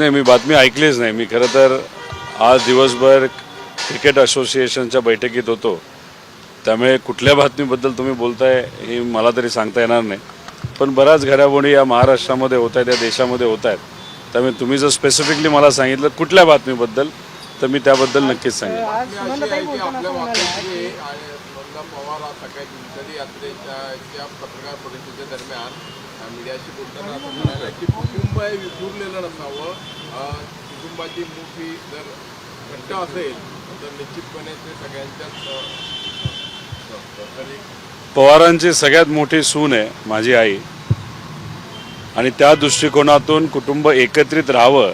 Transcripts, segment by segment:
नाही मी बातमी ऐकलीच नाही. मी खरं तर आज दिवसभर क्रिकेट असोसिएशनच्या बैठकीत होतो. त्यामुळे कुठल्या बातमीबद्दल तुम्ही बोलताय हे मला तरी सांगता येणार नाही. पण बऱ्याच घडामोडी या महाराष्ट्रामध्ये होत आहेत या देशामध्ये होत आहेत. त्यामुळे तुम्ही जर स्पेसिफिकली मला सांगितलं कुठल्या बातमीबद्दल तर मी त्याबद्दल नक्कीच सांगेन. आणि नंदा मीडियाशी बोलताना असं म्हणायला की कुटुंब हे विखुरलेलं नसावं. कुटुंबाची मोठी जर घट्ट असेल तर निश्चितपणे ते सगळ्यांच्याच पवारांची सगळ्यात मोठी सून आहे माझी आई. आणि त्या दृष्टिकोनातून कुटुंब एकत्रित राहावं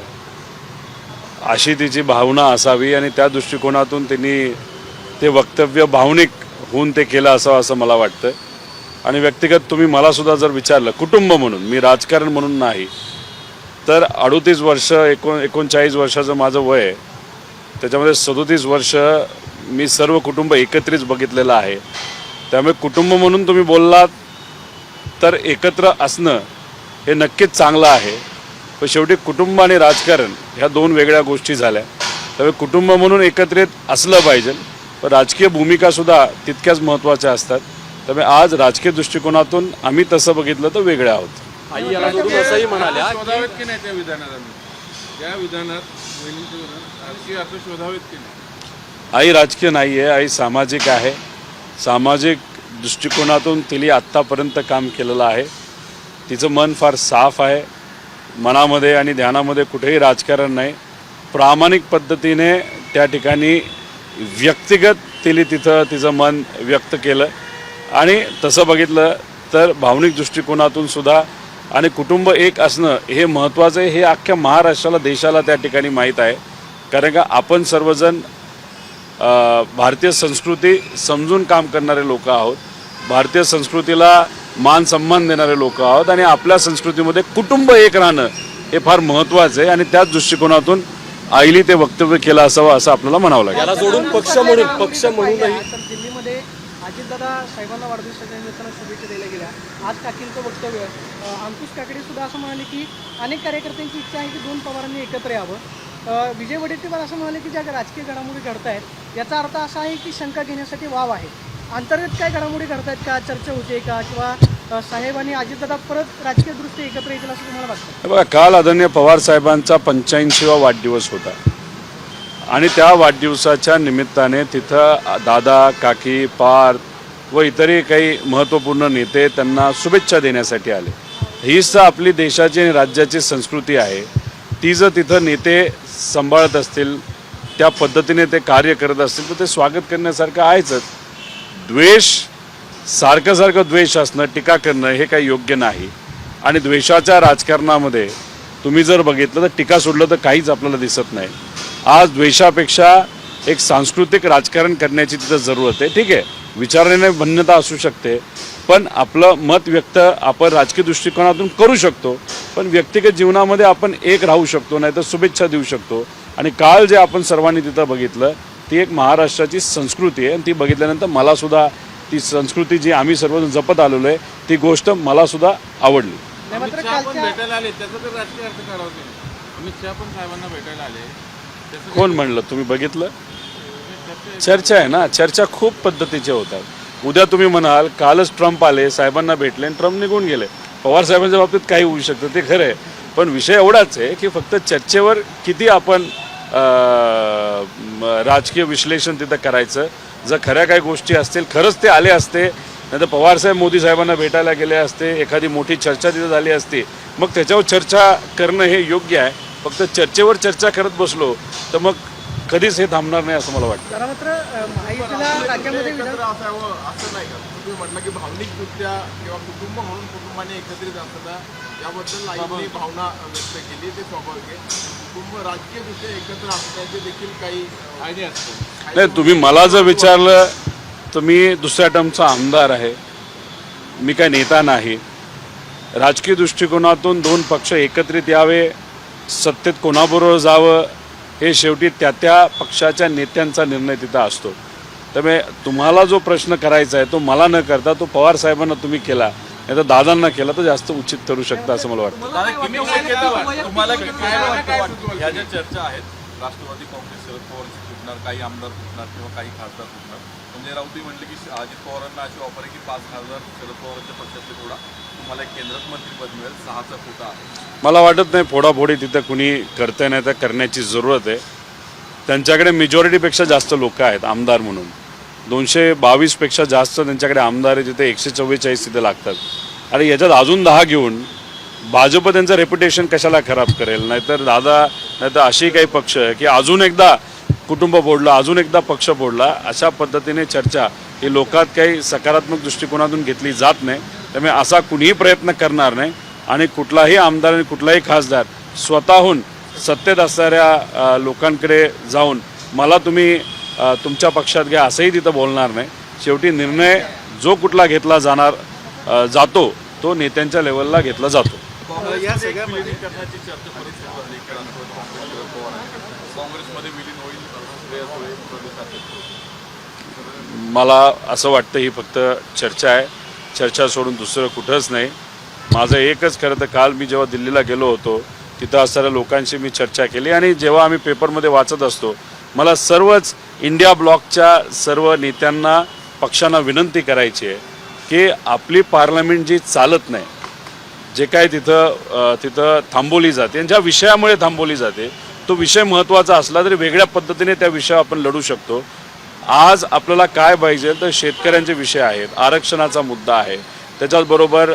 अशी तिची भावना असावी आणि त्या दृष्टिकोनातून त्यांनी ते वक्तव्य भावनिक होऊन ते केलं असावं असं मला वाटतं आणि व्यक्तिगत तुम्ही मलासुद्धा जर विचारलं कुटुंब म्हणून मी राजकारण म्हणून नाही तर अडोतीस वर्ष एकोण एकोणचाळीस वर्षाचं माझं वय आहे. त्याच्यामध्ये सदोतीस वर्ष मी सर्व कुटुंब एकत्रित बघितलेलं आहे. त्यामुळे कुटुंब म्हणून तुम्ही बोललात तर एकत्र असणं हे नक्कीच चांगलं आहे. पण शेवटी कुटुंब आणि राजकारण ह्या दोन वेगळ्या गोष्टी झाल्या. त्यामुळे कुटुंब म्हणून एकत्रित असलं पाहिजे. पण राजकीय भूमिकासुद्धा तितक्याच महत्त्वाच्या असतात. त्यामुळे आज राजकीय दृष्टिकोनातून आम्ही तसं बघितलं तर वेगळे आहोत. आई असंही म्हणाल्या की शोधावेत की नाही त्या विधानात आम्ही? त्या विधानात राजकीय असं शोधावेत की नाही? आई राजकीय नाही आहे आई सामाजिक आहे. सामाजिक दृष्टिकोनातून तिने आत्तापर्यंत काम केलेलं आहे. तिचं मन फार साफ आहे. मनामध्ये आणि ध्यानामध्ये कुठेही राजकारण नाही. प्रामाणिक पद्धतीने त्या ठिकाणी व्यक्तिगत तिने तिथं तिचं मन व्यक्त केलं. आणि तसं बघितलं तर भावनिक दृष्टिकोनातून सुद्धा आणि कुटुंब एक असणं हे महत्त्वाचं आहे. हे अख्ख्या महाराष्ट्राला देशाला त्या ठिकाणी माहीत आहे. कारण का आपण सर्वजण भारतीय संस्कृती समजून काम करणारे लोक आहोत. भारतीय संस्कृतीला मान सन्मान देणारे लोक आहोत आणि आपल्या संस्कृतीमध्ये कुटुंब एक राहणं हे फार महत्त्वाचं आहे आणि त्याच दृष्टिकोनातून आईली ते वक्तव्य केलं असावं असं आपल्याला म्हणावं लागेल. सोडून जोडून पक्ष म्हणून पक्ष म्हणूनही अजितदादा साहेबांना वाढदिवसाच्या निमित्तानं शुभेच्छा दिल्या गेल्या. आज काकींचं वक्तव्य अंकुश काकडे सुद्धा असं म्हणाले की अनेक कार्यकर्त्यांची इच्छा आहे की दोन पवारांनी एकत्र यावं. विजय वडेट्टीवार असं म्हणाले की ज्या राजकीय घडामोडी घडत आहेत याचा अर्थ असा आहे की शंका घेण्यासाठी वाव आहे. अंतर्गत काय घडामोडी घडत आहेत का? चर्चा होते का? किंवा साहेब आणि अजितदादा परत राजकीयदृष्ट्या एकत्र येतील असं तुम्हाला वाटतं? बघा काल आदरणीय पवार साहेबांचा पंच्याऐंशीवा वाढदिवस होता. आणि त्या वाढदिवसाच्या निमित्ताने तिथं दादा काकी पार्थ व इतरही काही महत्त्वपूर्ण नेते त्यांना शुभेच्छा देण्यासाठी आले. हीच तर आपली देशाची आणि राज्याची संस्कृती आहे. ती जर तिथं नेते सांभाळत असतील त्या पद्धतीने ते कार्य करत असतील तर ते स्वागत करण्यासारखं आहेच. द्वेष सारखं सारखं द्वेष असणं टीका करणं हे काही योग्य नाही. आणि द्वेषाच्या राजकारणामध्ये तुम्ही जर बघितलं तर टीका सोडलं तर काहीच आपल्याला दिसत नाही. आज द्वेषापेक्षा एक सांस्कृतिक राजकारण करण्याची तिथं जरूरत आहे. ठीक आहे. विचाराने भिन्नता असू शकते. पण आपलं मत व्यक्त आपण राजकीय दृष्टिकोनातून करू शकतो. पण व्यक्तिगत जीवनामध्ये आपण एक राहू शकतो नाही तर शुभेच्छा देऊ शकतो. आणि काल जे आपण सर्वांनी तिथं बघितलं ती एक महाराष्ट्राची संस्कृती आहे. आणि ती बघितल्यानंतर मला सुद्धा ती संस्कृती जी आम्ही सर्वजण जपत आलेलो आहे ती गोष्ट मला सुद्धा आवडली. भेटायला आले. त्याचा तर राजकीय अर्थ काढावा? अमित शहा पण साहेबांना भेटायला आले. कोण म्हणलं? तुम्ही बघितलं? चर्चा आहे ना? चर्चा खूप पद्धतीच्या होतात. उद्या तुम्ही म्हणाल कालच ट्रम्प आले साहेबांना भेटले आणि ट्रम्प निघून गेले. पवार साहेबांच्या बाबतीत काही होऊ शकतं ते खरं आहे. पण विषय एवढाच आहे की फक्त चर्चेवर किती आपण राजकीय विश्लेषण तिथं करायचं? जर खऱ्या काही गोष्टी असतील खरंच ते आले असते. नाही तर पवारसाहेब मोदी साहेबांना भेटायला गेले असते एखादी मोठी चर्चा तिथं झाली असती. मग त्याच्यावर चर्चा करणं हे योग्य आहे. फक्त चर्चेवर चर्चा करत बसलो तर मग कधीच हे थांबणार नाही असं मला वाटतं. जरा मात्र अं, महायुतीला राज्यामध्ये विधान एकत्र असावं असं नाही का? तुम्ही म्हटलं की भावनिकदृष्ट्या किंवा कुटुंब म्हणून कुटुंबाने एकत्रित असताना याबद्दल आईने भावना व्यक्त केली ते स्वाभाविक आहे. कुटुंब राजकीयदृष्ट्या एकत्र असण्याचे देखील काही फायदे असतात नाही तुम्ही मला जर विचारलं तर मी दुसऱ्या टर्मचा आमदार आहे. मी काय नेता नाही. राजकीय दृष्टिकोनातून दोन पक्ष एकत्रित यावे सत्तेत कोणाबरोबर जावं हे शेवटी त्या त्या पक्षाच्या नेत्यांचा निर्णय तिथं असतो. त्यामुळे तुम्हाला जो प्रश्न करायचा आहे तो मला न करता तो पवार साहेबांना तुम्ही केला. नाही तर दादांना केला तर जास्त उचित ठरू शकतं असं मला वाटतं. तुम्हाला ह्या ज्या चर्चा आहेत राष्ट्रवादी काँग्रेस शरद पवारांची फुटणार काही आमदार फुटणार किंवा काही खासदार फुटणार. संजय राऊतही म्हणले की अजित पवारांना अशी ऑफर आहे की पाच खासदार शरद पवारांच्या पक्षातले थोडा तुम्हाला एक केंद्रात मंत्रीपद मिळेल सहाचा कोटा आहे. मला वाटत नाही फोडाफोडी तिथं कुणी करते नाही तर करण्याची जरूरत आहे. त्यांच्याकडे मेजॉरिटीपेक्षा जास्त लोक आहेत आमदार म्हणून. दोनशे बावीसपेक्षा जास्त त्यांच्याकडे आमदार आहे जिथे एकशे चव्वेचाळीस तिथे लागतात. आणि याच्यात अजून दहा घेऊन भाजप त्यांचं रेप्युटेशन कशाला खराब करेल? नाहीतर दादा नाहीतर अशी काही पक्ष आहे की अजून एकदा कुटुंब फोडलं अजून एकदा पक्ष फोडला अशा पद्धतीने चर्चा ही लोकात काही सकारात्मक दृष्टिकोनातून घेतली जात नाही. त्यामुळे असा कुणीही प्रयत्न करणार नाही. आणि कुठलाही आमदार आणि कुठलाही खासदार स्वतःहून सत्तेत असणाऱ्या लोकांकडे जाऊन मला तुम्ही तुमच्या पक्षात घ्या असंही तिथं बोलणार नाही. शेवटी निर्णय जो कुठला घेतला जाणार जातो तो नेत्यांच्या लेवलला घेतला जातो. अध्यक्ष मला असं वाटतं ही फक्त चर्चा आहे. चर्चा सोडून दुसरं कुठंच नाही. माझं एकच खरं तर काल मी जेव्हा दिल्लीला गेलो होतो तिथं असणाऱ्या लोकांशी मी चर्चा केली आणि जेव्हा आम्ही पेपरमध्ये वाचत असतो मला सर्वच इंडिया ब्लॉकच्या सर्व नेत्यांना पक्षांना विनंती करायची आहे की आपली पार्लमेंट जी चालत नाही जे काय तिथं तिथं थांबवली जाते आणि ज्या विषयामुळे थांबवली जाते तो विषय महत्त्वाचा असला तरी वेगळ्या पद्धतीने त्या विषयावर आपण लढू शकतो. आज आपल्याला काय पाहिजे तर शेतकऱ्यांचे विषय आहेत आरक्षणाचा मुद्दा आहे त्याच्याचबरोबर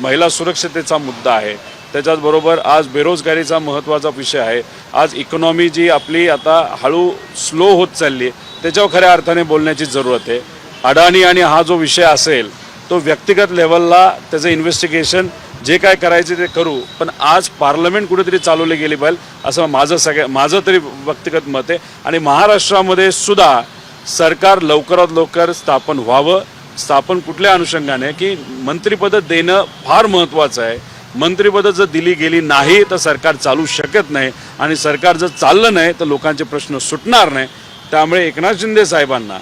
महिला सुरक्षतेचा मुद्दा आहे. त्याच्याचबरोबर आज बेरोजगारीचा महत्त्वाचा विषय आहे. आज इकॉनॉमी जी आपली आता हळू स्लो होत चालली आहे त्याच्यावर खऱ्या अर्थाने बोलण्याची जरूरत आहे. अडाणी आणि हा जो विषय असेल तो व्यक्तिगत लेवलला त्याचं इन्व्हेस्टिगेशन जे काय करायचे ते करू पण आज पार्लमेंट कुठेतरी चालवली गेली पाहिजे असं माझं सगळ्या माझं तरी व्यक्तिगत मत आहे. आणि महाराष्ट्रामध्ये सुद्धा सरकार लवकरात लवकर स्थापन व्हावं स्थापन कुठल्या अनुषंगाने की मंत्रिपदं देणं फार महत्त्वाचं आहे. मंत्रिपदं जर दिली गेली नाही तर सरकार चालू शकत नाही. आणि सरकार जर चाललं नाही तर लोकांचे प्रश्न सुटणार नाही. त्यामुळे एकनाथ शिंदे साहेबांना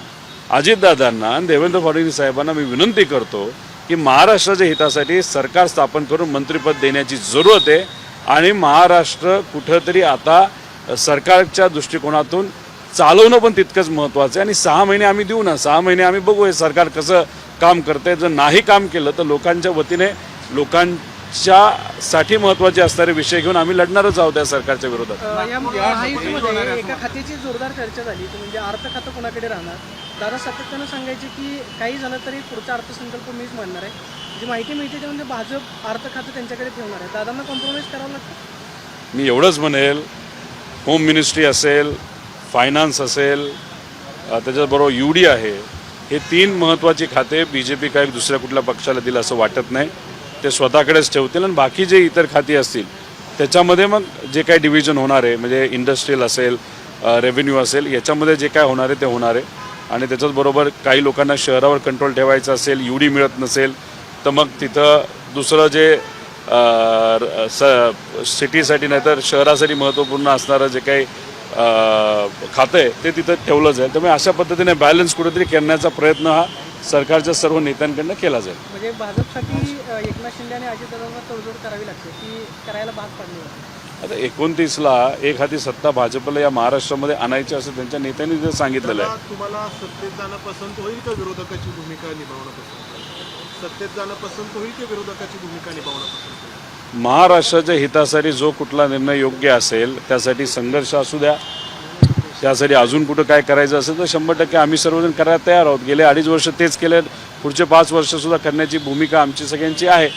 अजितदादांना आणि देवेंद्र फडणवीस साहेबांना मी विनंती करतो की महाराष्ट्राच्या हितासाठी सरकार स्थापन करून मंत्रिपद देण्याची जरूरत आहे. आणि महाराष्ट्र कुठंतरी आता सरकारच्या दृष्टिकोनातून चालवणं पण तितकंच महत्त्वाचं आहे. आणि सहा महिने आम्ही देऊ ना सहा महिने आम्ही बघू हे सरकार कसं काम करतंय. जर नाही काम केलं तर लोकांच्या वतीने लोकांच्या साठी महत्त्वाचे असणारे विषय घेऊन आम्ही लढणारच आहोत त्या सरकारच्या विरोधात. या महायुतीमध्ये एका खात्याची जोरदार चर्चा झाली ती म्हणजे अर्थ खातं कोणाकडे राहणार? दादा सातत्यानं सांगायचे की काही झालं तरी पुढचा अर्थसंकल्प मीच मांडणार आहे. जी माहिती मिळते ते म्हणजे भाजप अर्थ खातं त्यांच्याकडे ठेवणार आहे. दादांना कॉम्प्रोमाइज करावं लागतं? मी एवढंच म्हणेल होम मिनिस्ट्री असेल फायनान्स असेल त्याच्याचबरोबर त्याच्याबरोबर यू डी आहे हे तीन महत्त्वाची खाते बी जे पी काही दुसऱ्या कुठल्या पक्षाला दिलं असं वाटत नाही. ते स्वतःकडेच ठेवतील आणि बाकी जे इतर खाती असतील त्याच्यामध्ये मग जे काही डिव्हिजन होणार आहे म्हणजे इंडस्ट्रीयल असेल रेव्हेन्यू असेल याच्यामध्ये जे काय होणार आहे ते होणार आहे. आणि त्याच्याचबरोबर काही लोकांना शहरावर कंट्रोल ठेवायचं असेल यू डी मिळत नसेल तर मग तिथं दुसरं जे स सिटीसाठी नाही तर शहरासाठी महत्त्वपूर्ण असणारं जे काही खातं आहे ते तिथं ठेवलं जाईल त्यामुळे अशा पद्धतीने बॅलन्स कुठेतरी करण्याचा प्रयत्न हा सरकारच्या सर्व नेत्यांकडनं केला जाईल. म्हणजे भाजपसाठी एकनाथ शिंदे आणि अजितदादांना तडजोड करावी लागते. ती करायला भाग पाडली. आता एकोणतीसला एक हाती सत्ता भाजपला या महाराष्ट्रामध्ये आणायची असं त्यांच्या नेत्यांनी जे सांगितलेलं आहे. तुम्हाला सत्तेत जाणं पसंत होईल का विरोधकाची भूमिका निभावणं पसंत? सत्तेत जाणं पसंत होईल की विरोधकाची भूमिका निभावणं पसंत? महाराष्ट्राच्या हितासाठी जो कुठला निर्णय योग्य असेल त्यासाठी संघर्ष असू द्या. त्यासाठी अजून कुठं काय करायचं असेल तर शंभर टक्के आम्ही सर्वजण करायला तयार आहोत. गेले अडीच वर्ष तेच केले पुढचे पाच वर्षसुद्धा करण्याची भूमिका आमची सगळ्यांची आहे.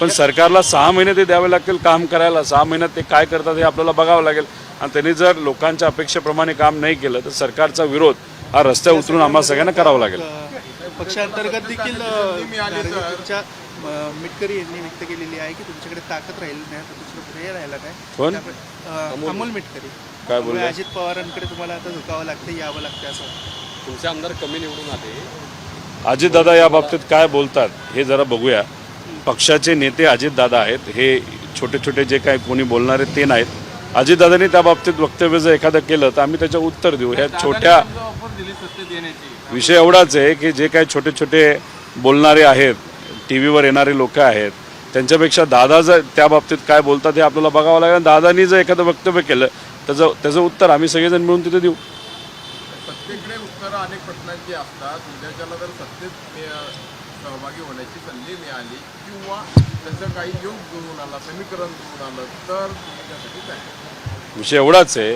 पण सरकारला सहा महिने ते द्यावे लागतील काम करायला. सहा महिन्यात ते काय करतात हे आपल्याला बघावं लागेल. आणि त्यांनी जर लोकांच्या अपेक्षेप्रमाणे काम नाही केलं तर सरकारचा विरोध हा रस्त्यावर उतरून आम्हाला सगळ्यांना करावा लागेल. पक्षांतर्गत देखील मिटकरी यांनी व्यक्त केलेली आहे की तुमच्याकडे ताकद राहील नाही तर दुसरं पर्याय राहिला नाही. कोण? अ, अमोल. मिटकरी. काय त्यामुळे बोलले अजित पवारांकडे तुम्हाला आता झुकावं लागतं यावं लागतं असं. तुमचे आमदार कमी निवडून आले. अजितदादा या बाबतीत काय बोलतात हे जरा बघूया. पक्षाचे नेते अजितदादा आहेत हे छोटे छोटे जे काय कोणी बोलणार आहेत ते नाहीत. अजितदादांनी त्या बाबतीत वक्तव्य जर एखादं केलं तर आम्ही त्याचं उत्तर देऊ. ह्या छोट्या विषय एवढाच आहे की जे काही छोटे छोटे बोलणारे आहेत टी व्हीवर येणारे लोक आहेत त्यांच्यापेक्षा दादा जर त्या बाबतीत काय बोलतात हे आपल्याला बघावं लागेल. दादानी जर एखादं वक्तव्य केलं त्याचं त्याचं उत्तर आम्ही सगळेजण मिळून तिथे देऊ. सत्तेकडे उत्तरं अनेक प्रश्नांची असतात. उद्याच्याला जर सत्तेत सहभागी होण्याची संधी मिळाली किंवा त्याचं काही योग जुळून आला समीकरण जुळून आलं तर तुम्ही त्यासाठी काय? विषय एवढाच आहे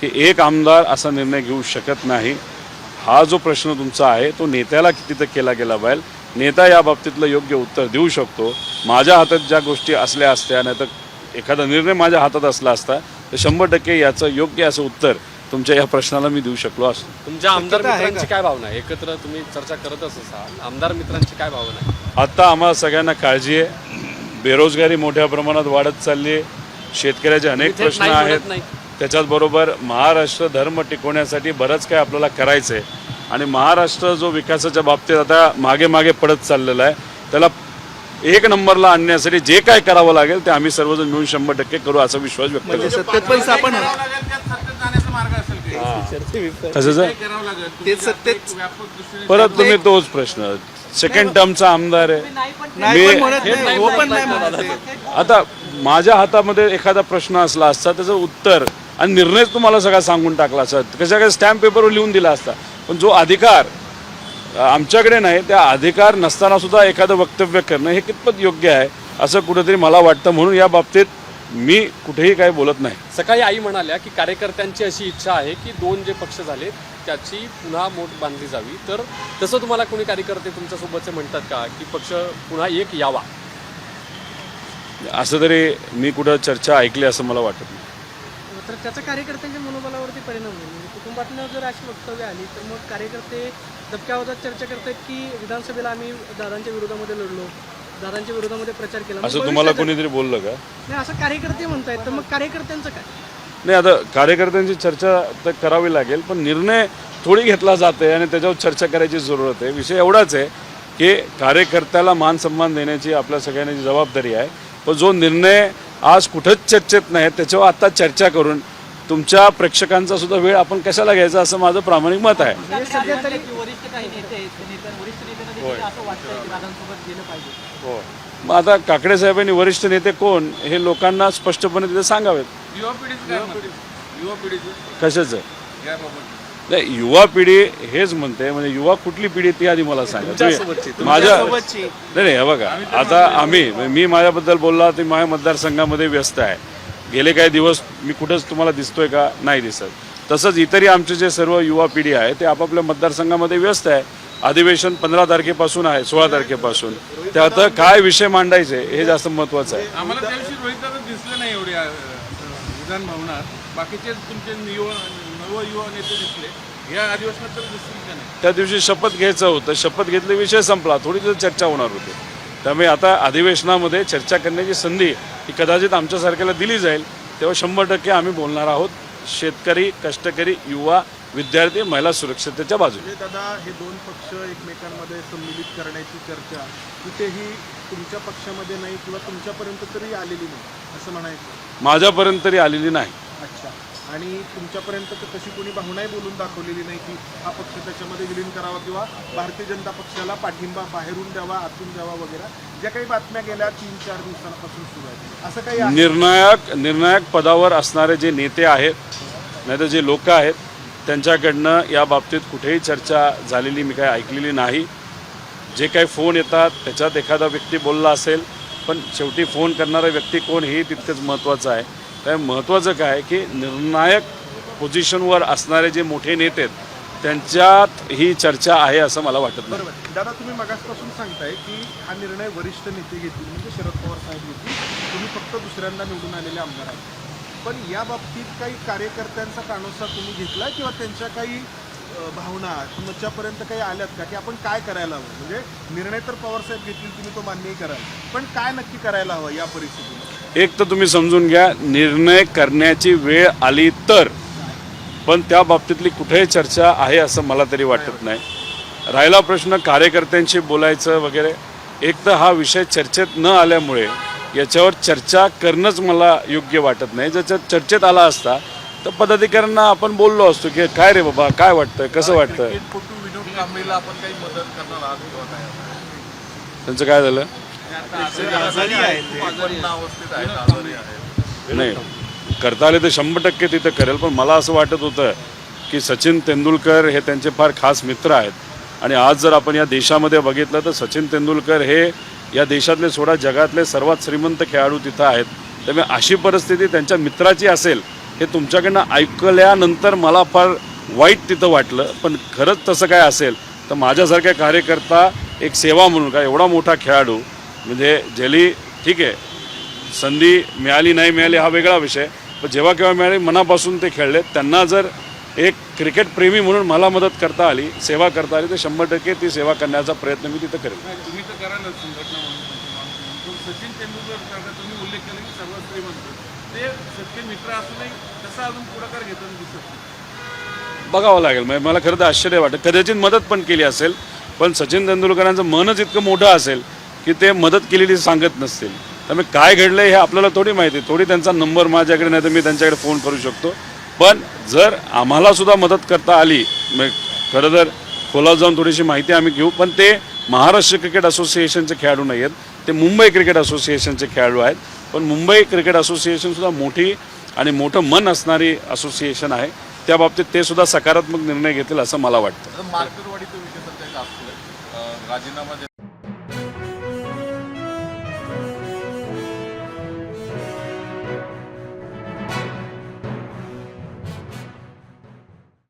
की एक आमदार असा निर्णय घेऊ शकत नाही. हा जो प्रश्न तुमचा आहे तो नेत्याला तिथं केला गेला पाहिजे. नेता या बाबतीतलं योग्य उत्तर देऊ शकतो. माझ्या हातात ज्या गोष्टी असल्या असत्या नाही तर एखादा निर्णय माझ्या हातात असला असता तर शंभर टक्के याचं योग्य असं उत्तर तुमच्या या प्रश्नाला मी देऊ शकलो असतो. तुमच्या आमदार मित्रांची काय भावना आहे? एकत्र तुम्ही चर्चा करतच असाल आमदार मित्रांची काय भावना आहे? आत्ता आम्हाला सगळ्यांना काळजी आहे. बेरोजगारी मोठ्या प्रमाणात वाढत चालली आहे. शेतकऱ्याचे अनेक प्रश्न आहेत. नाही. त्याच्याच बरोबर महाराष्ट्र धर्म टिकवण्यासाठी बरंच काय आपल्याला करायचं आहे आणि महाराष्ट्र जो विकासाच्या बाबतीत आता मागे मागे पडत चाललेला आहे त्याला एक नंबरला आणण्यासाठी जे काय करावं लागेल ते आम्ही सर्वजण मिळून शंभर टक्के करू असा विश्वास व्यक्त म्हणजे करतो. परत तुम्ही तोच प्रश्न. सेकंड टर्मचा आमदार आहे. नाही पण नाही पण मी- म्हणत नाही पण नाही म्हणत. ते. आता माझ्या हातामध्ये एखादा प्रश्न असला असता त्याचं उत्तर आणि निर्णयच तुम्हाला सगळा सांगून टाकला असता कशा काय स्टॅम्प पेपरवर लिहून दिला असता पण जो अधिकार आमच्याकडे नाही त्या अधिकार नसताना सुद्धा एखादं वक्तव्य करणं हे कितपत योग्य आहे असं कुठेतरी मला वाटतं. म्हणून या बाबतीत मी कुठेही काही बोलत नाही. सकाळी आई म्हणाल्या की कार्यकर्त्यांची अशी इच्छा आहे की दोन जे पक्ष झाले त्याची पुन्हा मोठ बांधली जावी. तर तसं तुम्हाला कोणी कार्यकर्ते तुमच्यासोबतचे म्हणतात का की पक्ष पुन्हा एक यावा? असं तरी मी कुठं चर्चा ऐकली असं मला वाटत नाही. तर त्याचा कार्यकर्त्यांच्या मनोबलावरती परिणाम होईल. कुटुंबातनं जर अशी वक्तव्य आली तर मग कार्यकर्ते दबक्या आवाजात चर्चा करतात की विधानसभेला आम्ही दादांच्या विरोधामध्ये लढलो. दादांच्या विरोधामध्ये प्रचार केला. असं तुम्हाला कोणीतरी बोललं का? नाही असं कार्यकर्ते म्हणतायत. तर मग कार्यकर्त्यांचं काय? नाही आता कार्यकर्त्यांची चर्चा तर करावी लागेल पण निर्णय थोडी घेतला जाते आणि त्याच्यावर चर्चा करायची जरूरत आहे. विषय एवढाच आहे की कार्यकर्त्याला मान सन्मान देण्याची आपल्या सगळ्यांची जबाबदारी आहे. पण जो निर्णय आज कुठंच चर्चेत नाही त्याच्यावर आता चर्चा करून तुमच्या प्रेक्षकांचा सुद्धा वेळ आपण कशाला घ्यायचा असं माझं प्रामाणिक मत आहे. म्हणजे सध्या तरी वरिष्ठ काही नेते आहेत नेत्या वरिष्ठ नेत्यांना देखील असं वाटतंय की दादांसोबत गेलं पाहिजे. मग आता काकडे साहेबांनी वरिष्ठ नेते कोण हे लोकांना स्पष्टपणे तिथे सांगावेत. युवा पिढीचं काय मत आहे? युवा पिढीचं? कशाचं? नाही युवा पिढी हेच म्हणते म्हणजे युवा कुठली पिढी ती आधी मला सांगा. तुम्ही- माझ्या नाही नाही हे बघा आता आम्ही मी माझ्याबद्दल बोलला ते माझ्या मतदारसंघामध्ये व्यस्त आहे. गेले काही दिवस मी कुठंच तुम्हाला दिसतोय का नाही दिसत. तसंच इतरही आमचे जे सर्व युवा पिढी आहे ते आपापल्या मतदारसंघामध्ये व्यस्त आहे. अधिवेशन पंधरा तारखेपासून आहे सोळा तारखेपासून. त्यात काय विषय मांडायचे हे जास्त महत्त्वाचं आहे. आम्हाला त्या दिवशी रोहित दादा दिसले नाही एवढे अं, विधान भवनात. बाकीचे तुमचे युवा नव युवा नेते दिसले. या अधिवेशनात तर दिसतील का नाही? त्या दिवशी शपथ घ्यायचं होतं. शपथ घेतली विषय संपला. थोडी तिथं चर्चा होणार होती. त्यामुळे आता अधिवेशनामध्ये चर्चा करण्याची संधी ही कदाचित आमच्यासारख्याला दिली जाईल. तेव्हा शंभर टक्के आम्ही बोलणार आहोत. शेतकरी कष्टकरी युवा विद्यार्थी महिला सुरक्षिततेच्या बाजूने. दादा हे दोन पक्ष एकमेकांमध्ये सम्मिलित करण्याची चर्चा कुठेही तुमच्या पक्षामध्ये नाही किंवा तुमच्यापर्यंत तरी आलेली नाही असं म्हणायचं. माझ्यापर्यंत तरी आलेली नाही. अच्छा. आणि तुमच्यापर्यंत तर तशी कोणी भावनाही बोलून दाखवलेली नाही की हा पक्ष त्याच्यामध्ये विलीन करावा किंवा भारतीय जनता पक्षाला पाठिंबा बाहेरून द्यावा आतून द्यावा वगैरे. ज्या काही बातम्या गेल्या तीन चार दिवसांपासून सुरू आहेत. असं काही निर्णायक निर्णायक पदावर असणारे जे नेते आहेत नाहीतर जे लोक आहेत त्यांच्याकडनं या बाबतीत कुठेही चर्चा झालेली मी काही ऐकलेली नाही. जे काही फोन येतात त्याच्यात एखादा व्यक्ती बोलला असेल पण शेवटी फोन करणारा व्यक्ती कोण हे तितकंच महत्त्वाचं आहे. त्यामुळे महत्त्वाचं काय की निर्णायक पोझिशनवर असणारे जे मोठे नेते आहेत त्यांच्यात ही चर्चा आहे असं मला वाटत नाही. बरोबर. दादा तुम्ही मगासपासून सांगताय की हा निर्णय वरिष्ठ नेते घेतील म्हणजे शरद पवार साहेब घेतील. तुम्ही फक्त दुसऱ्यांदा निवडून आलेले आमदार आहेत. पण या बाबतीत काही कार्यकर्त्यांचा कानोसा तुम्ही घेतला किंवा त्यांच्या काही भावना तुमच्यापर्यंत काही आल्यात का? की आपण काय करायला हवं? म्हणजे निर्णय तर पवार साहेब घेतील तुम्ही तो मान्यही कराल. पण काय नक्की करायला हवं या परिस्थितीत? एक तर तुम्ही समजून घ्या निर्णय करण्याची वेळ आली तर. पण त्या बाबतीतली कुठेही चर्चा आहे असं मला तरी वाटत नाही. राहिला प्रश्न कार्यकर्त्यांशी बोलायचं वगैरे एक तर हा विषय चर्चेत न आल्यामुळे याच्यावर चर्चा करणंच मला योग्य वाटत नाही. जर चर- चर्चेत आला असता तर पदाधिकाऱ्यांना आपण बोललो असतो की काय रे बाबा काय वाटतं कसं वाटतं त्यांचं काय झालं? पण अवस्थेत आहेत आजारी आहेत. नाही करता आले तर शंभर टक्के तिथं करेल पण मला असं वाटत होतं की सचिन तेंडुलकर हे त्यांचे फार खास मित्र आहेत. आणि आज जर आपण या देशामध्ये बघितलं तर सचिन तेंडुलकर हे या देशातले सोडा जगातले सर्वात श्रीमंत खेळाडू तिथं आहेत. त्यामुळे अशी परिस्थिती त्यांच्या मित्राची असेल हे तुमच्याकडनं ऐकल्यानंतर मला फार वाईट तिथं वाटलं. पण खरंच तसं काय असेल तर माझ्यासारख्या कार्यकर्ता एक सेवा म्हणून काय एवढा मोठा खेळाडू म्हणजे ज्याली ठीक आहे. संधी मिळाली नाही मिळाली हा वेगळा विषय. पण जेव्हा केव्हा मिळाली मनापासून ते खेळले त्यांना जर एक क्रिकेट प्रेमी म्हणून मला मदत करता आली सेवा करता आली तर शंभर टक्के ती सेवा करण्याचा प्रयत्न मी तिथं करेन. सचिन तेंडुलकर तुम्ही उल्लेख केला की ते मित्र असूनही कसं अजून पुढाकार घेताना दिसत बघावं लागेल. म्हणजे मला खरं तर आश्चर्य वाटतं. कदाचित मदत पण केली असेल पण सचिन तेंडुलकरांचं मनच इतकं मोठं असेल की ते मदत केलेली सांगत नसतील. त्यामुळे काय घडलं हे आपल्याला थोडी माहिती थोडी त्यांचा नंबर माझ्याकडे नाही तर मी त्यांच्याकडे फोन करू शकतो. पण जर आम्हाला सुद्धा मदत करता आली मग खरं तर खोलात जाऊन थोडीशी माहिती आम्ही घेऊ. पण ते महाराष्ट्र क्रिकेट असोसिएशनचे खेळाडू नाही आहेत. ते मुंबई क्रिकेट असोसिएशनचे खेळाडू आहेत. पण मुंबई क्रिकेट असोसिएशनसुद्धा मोठी आणि मोठं मन असणारी असोसिएशन आहे. त्या बाबतीत ते सुद्धा सकारात्मक निर्णय घेतील असं मला वाटतं. आता आहे राजीनामा